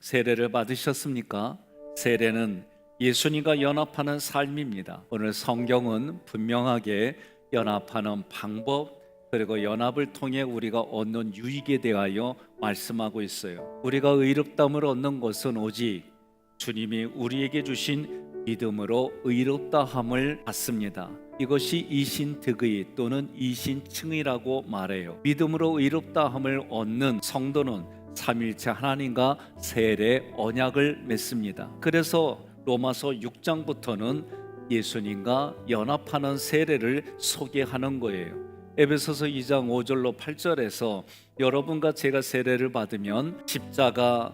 세례를 받으셨습니까? 세례는 예수님과 연합하는 삶입니다. 오늘 성경은 분명하게 연합하는 방법 그리고 연합을 통해 우리가 얻는 유익에 대하여 말씀하고 있어요. 우리가 의롭다함을 얻는 것은 오직 주님이 우리에게 주신 믿음으로 의롭다함을 받습니다. 이것이 이신득의 또는 이신층이라고 말해요. 믿음으로 의롭다함을 얻는 성도는 삼일체 하나님과 세례 언약을 맺습니다. 그래서 로마서 6장부터는 예수님과 연합하는 세례를 소개하는 거예요. 에베소서 2장 5절로 8절에서 여러분과 제가 세례를 받으면 십자가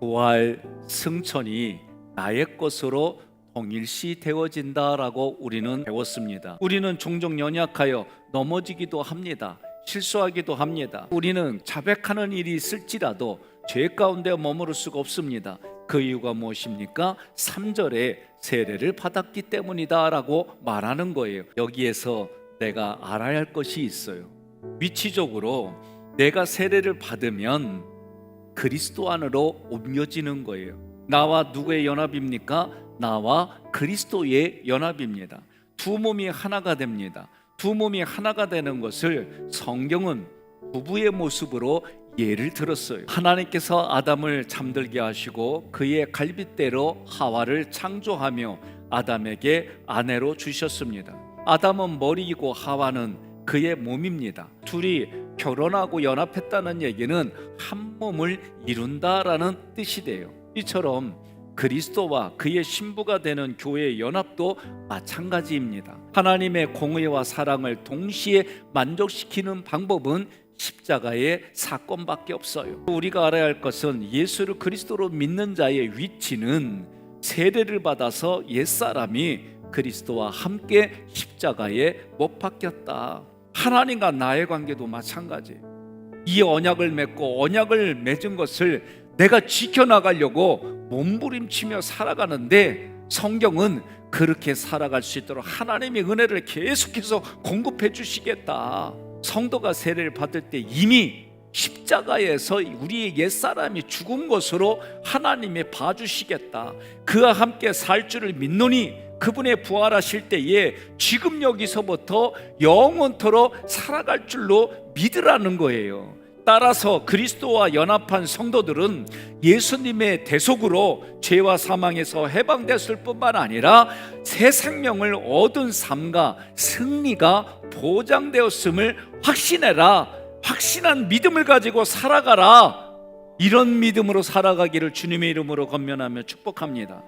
부활 승천이 나의 것으로 동일시 되어진다라고 우리는 배웠습니다. 우리는 종종 연약하여 넘어지기도 합니다. 실수하기도 합니다. 우리는 자백하는 일이 있을지라도 죄 가운데 머무를 수가 없습니다. 그 이유가 무엇입니까? 3절에 세례를 받았기 때문이다라고 말하는 거예요. 여기에서 내가 알아야 할 것이 있어요. 위치적으로 내가 세례를 받으면 그리스도 안으로 옮겨지는 거예요. 나와 누구의 연합입니까? 나와 그리스도의 연합입니다. 두 몸이 하나가 됩니다. 두 몸이 하나가 되는 것을 성경은 부부의 모습으로 예를 들었어요. 하나님께서 아담을 잠들게 하시고 그의 갈빗대로 하와를 창조하며 아담에게 아내로 주셨습니다. 아담은 머리이고 하와는 그의 몸입니다. 둘이 결혼하고 연합했다는 얘기는 한 몸을 이룬다라는 뜻이 돼요. 이처럼 그리스도와 그의 신부가 되는 교회의 연합도 마찬가지입니다. 하나님의 공의와 사랑을 동시에 만족시키는 방법은 십자가의 사건밖에 없어요. 우리가 알아야 할 것은 예수를 그리스도로 믿는 자의 위치는 세례를 받아서 옛사람이 그리스도와 함께 십자가에 못 박혔다. 하나님과 나의 관계도 마찬가지예요. 이 언약을 맺고 언약을 맺은 것을 내가 지켜나가려고 몸부림치며 살아가는데 성경은 그렇게 살아갈 수 있도록 하나님의 은혜를 계속해서 공급해 주시겠다. 성도가 세례를 받을 때 이미 십자가에서 우리의 옛사람이 죽은 것으로 하나님이 봐주시겠다. 그와 함께 살 줄을 믿노니 그분의 부활하실 때에 지금 여기서부터 영원토록 살아갈 줄로 믿으라는 거예요. 따라서 그리스도와 연합한 성도들은 예수님의 대속으로 죄와 사망에서 해방됐을 뿐만 아니라 새 생명을 얻은 삶과 승리가 보장되었음을 확신해라. 확신한 믿음을 가지고 살아가라. 이런 믿음으로 살아가기를 주님의 이름으로 건면하며 축복합니다.